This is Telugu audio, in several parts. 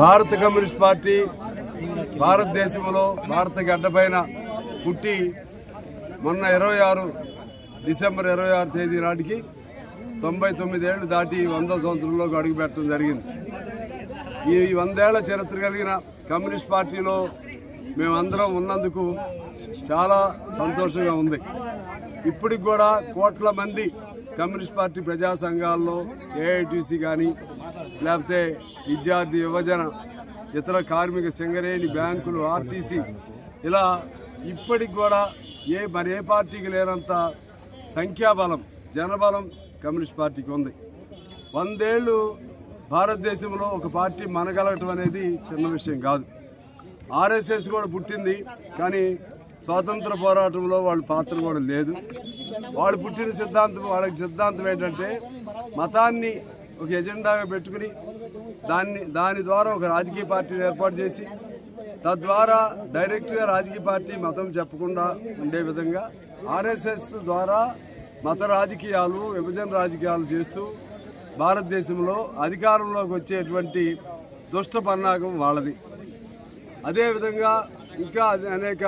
భారత కమ్యూనిస్ట్ పార్టీ భారతదేశంలో భారత గడ్డపైన పుట్టి మొన్న ఇరవై ఆరు డిసెంబర్ ఇరవై ఆరు తేదీ నాటికి తొంభై తొమ్మిది దాటి వంద సంవత్సరంలోకి అడుగుపెట్టడం జరిగింది. ఈ వందేళ్ళ చరిత్ర కలిగిన కమ్యూనిస్ట్ పార్టీలో మేమందరం ఉన్నందుకు చాలా సంతోషంగా ఉంది. ఇప్పటికి కూడా కోట్ల మంది కమ్యూనిస్ట్ పార్టీ ప్రజా సంఘాల్లో ఏఐటీసీ కానీ లేకపోతే విద్యార్థి యువజన ఇతర కార్మిక సింగరేణి బ్యాంకులు ఆర్టీసీ ఇలా ఇప్పటికి కూడా ఏ మరి ఏ పార్టీకి లేనంత సంఖ్యాబలం జనబలం కమ్యూనిస్ట్ పార్టీకి ఉంది. వందేళ్ళు భారతదేశంలో ఒక పార్టీ మనగలగటం అనేది చిన్న విషయం కాదు. ఆర్ఎస్ఎస్ కూడా పుట్టింది కానీ స్వాతంత్ర పోరాటంలో వాళ్ళ పాత్ర కూడా లేదు. వాళ్ళు పుట్టిన సిద్ధాంతం వాళ్ళకి సిద్ధాంతం ఏంటంటే మతాన్ని ఒక ఎజెండాగా పెట్టుకుని దాన్ని దాని ద్వారా ఒక రాజకీయ పార్టీని ఏర్పాటు చేసి తద్వారా డైరెక్ట్గా రాజకీయ పార్టీ మతం చెప్పకుండా ఉండే విధంగా ఆర్ఎస్ఎస్ ద్వారా మత రాజకీయాలు విభజన రాజకీయాలు చేస్తూ భారతదేశంలో అధికారంలోకి వచ్చేటువంటి దుష్ట పన్నాగం వాళ్ళది. అదేవిధంగా ఇంకా అనేక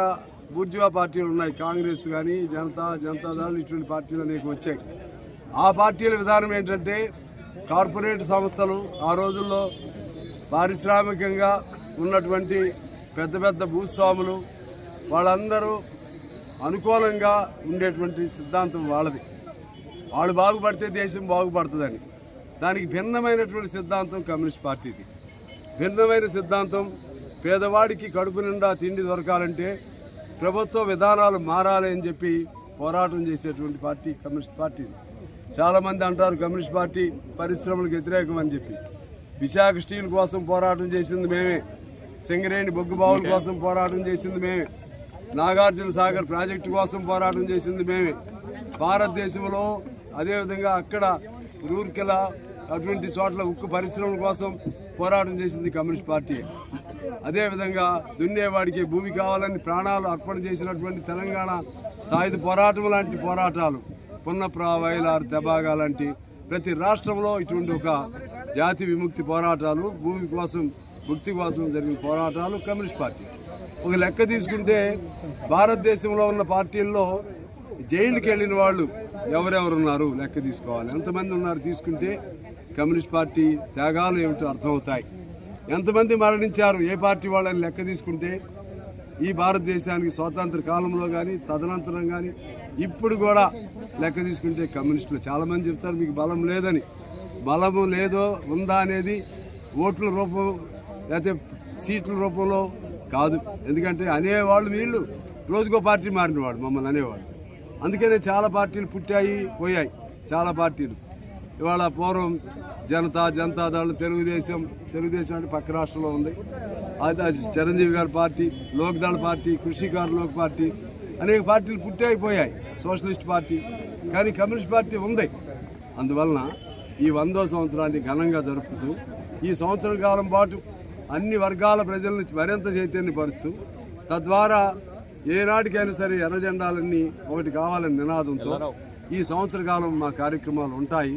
బూర్జువా పార్టీలు ఉన్నాయి. కాంగ్రెస్ కానీ జనతా జనతాదళ్ ఇటువంటి పార్టీలు అనేక వచ్చాయి. ఆ పార్టీల విధానం ఏంటంటే కార్పొరేట్ సంస్థలు ఆ రోజుల్లో పారిశ్రామికంగా ఉన్నటువంటి పెద్ద పెద్ద భూస్వాములు వాళ్ళందరూ అనుకూలంగా ఉండేటువంటి సిద్ధాంతం వాళ్ళది. వాళ్ళు బాగుపడితే దేశం బాగుపడుతుందని. దానికి భిన్నమైనటువంటి సిద్ధాంతం కమ్యూనిస్ట్ పార్టీది. భిన్నమైన సిద్ధాంతం పేదవాడికి కడుపు నిండా తిండి దొరకాలంటే ప్రభుత్వ విధానాలు మారాలి అని చెప్పి పోరాటం చేసేటువంటి పార్టీ కమ్యూనిస్ట్ పార్టీ చాలామంది అంటారు కమ్యూనిస్ట్ పార్టీ పరిశ్రమలకు వ్యతిరేకం అని చెప్పి. విశాఖ స్టీల్ కోసం పోరాటం చేసింది మేమే. సింగరేణి బొగ్గు బావుల కోసం పోరాటం చేసింది మేమే. నాగార్జున సాగర్ ప్రాజెక్టు కోసం పోరాటం చేసింది మేమే. భారతదేశంలో అదేవిధంగా అక్కడ రూర్కెలా అటువంటి చోట్ల ఉక్కు పరిశ్రమల కోసం పోరాటం చేసింది కమ్యూనిస్ట్ పార్టీ. అదేవిధంగా దున్నేవాడికి భూమి కావాలని ప్రాణాలు అర్పణ చేసినటువంటి తెలంగాణ సాయుధ పోరాటం లాంటి పోరాటాలు పున్నప్రావైలారు తెబాగా లాంటి ప్రతి రాష్ట్రంలో ఇటువంటి ఒక జాతి విముక్తి పోరాటాలు భూమి కోసం ముక్తి కోసం జరిగిన పోరాటాలు కమ్యూనిస్ట్ పార్టీ. ఒక లెక్క తీసుకుంటే భారతదేశంలో ఉన్న పార్టీల్లో జైలుకి వెళ్ళిన వాళ్ళు ఎవరెవరు ఉన్నారు లెక్క తీసుకోవాలి. ఎంతమంది ఉన్నారు తీసుకుంటే కమ్యూనిస్ట్ పార్టీ త్యాగాలు ఏమిటో అర్థమవుతాయి. ఎంతమంది మరణించారు? ఏ పార్టీ వాళ్ళని లెక్క తీసుకుంటే ఈ భారతదేశానికి స్వాతంత్ర కాలంలో కానీ తదనంతరం కానీ ఇప్పుడు కూడా లెక్క తీసుకుంటే కమ్యూనిస్టులు చాలామంది చెప్తారు మీకు బలం లేదని. బలము లేదో ఉందా అనేది ఓట్ల రూపం లేకపోతే సీట్ల రూపంలో కాదు. ఎందుకంటే అనేవాళ్ళు వీళ్ళు రోజుకో పార్టీ మారినవాడు మమ్మల్ని అనేవాడు. అందుకనే చాలా పార్టీలు పుట్టాయి పోయాయి. చాలా పార్టీలు. ఇవాళ పూర్వం జనతా జనతాదళ్ తెలుగుదేశం తెలుగుదేశం అంటే పక్క రాష్ట్రంలో ఉంది. అది చిరంజీవి గారి party Lokdal party Krishikar Lok party. అనేక పార్టీలు పుట్టాయి పోయాయి సోషలిస్ట్ పార్టీ. కానీ కమ్యూనిస్ట్ పార్టీ ఉంది. అందువలన ఈ వందో సంవత్సరాన్ని ఘనంగా జరుపుతూ ఈ సంవత్సర కాలం పాటు అన్ని వర్గాల ప్రజలను మరింత చైతన్యపరుస్తూ తద్వారా ఏనాటికైనా సరే ఎర్ర జెండాలన్నీ ఒకటి కావాలని నినాదంతో ఈ సంవత్సర కాలం మా కార్యక్రమాలు ఉంటాయి.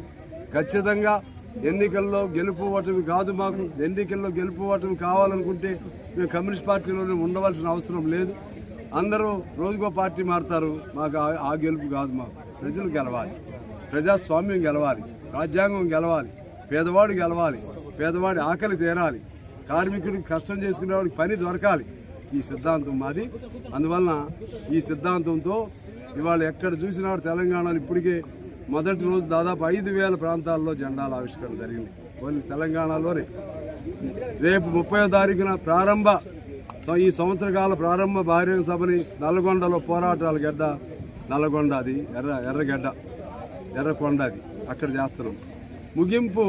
ఖచ్చితంగా ఎన్నికల్లో గెలుపు ఓటమి కాదు మాకు. ఎన్నికల్లో గెలుపు ఓటమి కావాలనుకుంటే మేము కమ్యూనిస్ట్ పార్టీలోనే ఉండవలసిన అవసరం లేదు. అందరూ రోజుకో పార్టీ మారుతారు. మాకు ఆ- గెలుపు కాదు మాకు. ప్రజలు గెలవాలి. ప్రజాస్వామ్యం గెలవాలి. రాజ్యాంగం గెలవాలి. పేదవాడు గెలవాలి. పేదవాడి ఆకలి తీరాలి. కార్మికుడికి కష్టం చేసుకునేవాడికి పని దొరకాలి. ఈ సిద్ధాంతం మాది. అందువలన ఈ సిద్ధాంతంతో ఇవాళ ఎక్కడ చూసినా తెలంగాణలో ఇప్పటికే మొదటి రోజు దాదాపు ఐదు వేల ప్రాంతాల్లో జెండాల ఆవిష్కరణ జరిగింది. ఓన్లీ తెలంగాణలోనే. రేపు ముప్పై తారీఖున ప్రారంభ ఈ సంవత్సరకాల ప్రారంభ బహిరంగ సభని నల్గొండలో పోరాటాల గడ్డ నల్గొండ అది ఎర్ర ఎర్రగడ్డ ఎర్రకొండ అది అక్కడ చేస్తున్నాం. ముగింపు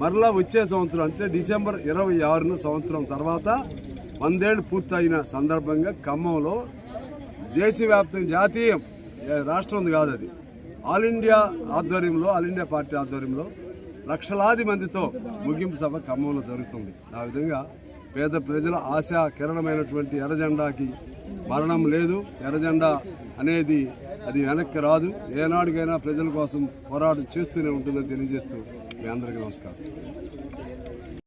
మరలా వచ్చే సంవత్సరం అంటే డిసెంబర్ ఇరవై ఆరున సంవత్సరం తర్వాత వందేళ్ళు పూర్తయిన సందర్భంగా ఖమ్మంలో దేశవ్యాప్తంగా జాతీయం రాష్ట్రం కాదు అది ఆల్ ఇండియా ఆధ్వర్యంలో ఆల్ ఇండియా పార్టీ ఆధ్వర్యంలో లక్షలాది మందితో ముగింపు సభ ఖమ్మంలో జరుగుతుంది. ఆ విధంగా పేద ప్రజల ఆశ కిరణమైనటువంటి ఎర్రజెండాకి మరణం లేదు. ఎర్రజెండా అనేది అది వెనక్కి రాదు. ఏనాడికైనా ప్రజల కోసం పోరాటం చేస్తూనే ఉంటుందని తెలియజేస్తూ మీ అందరికీ నమస్కారం.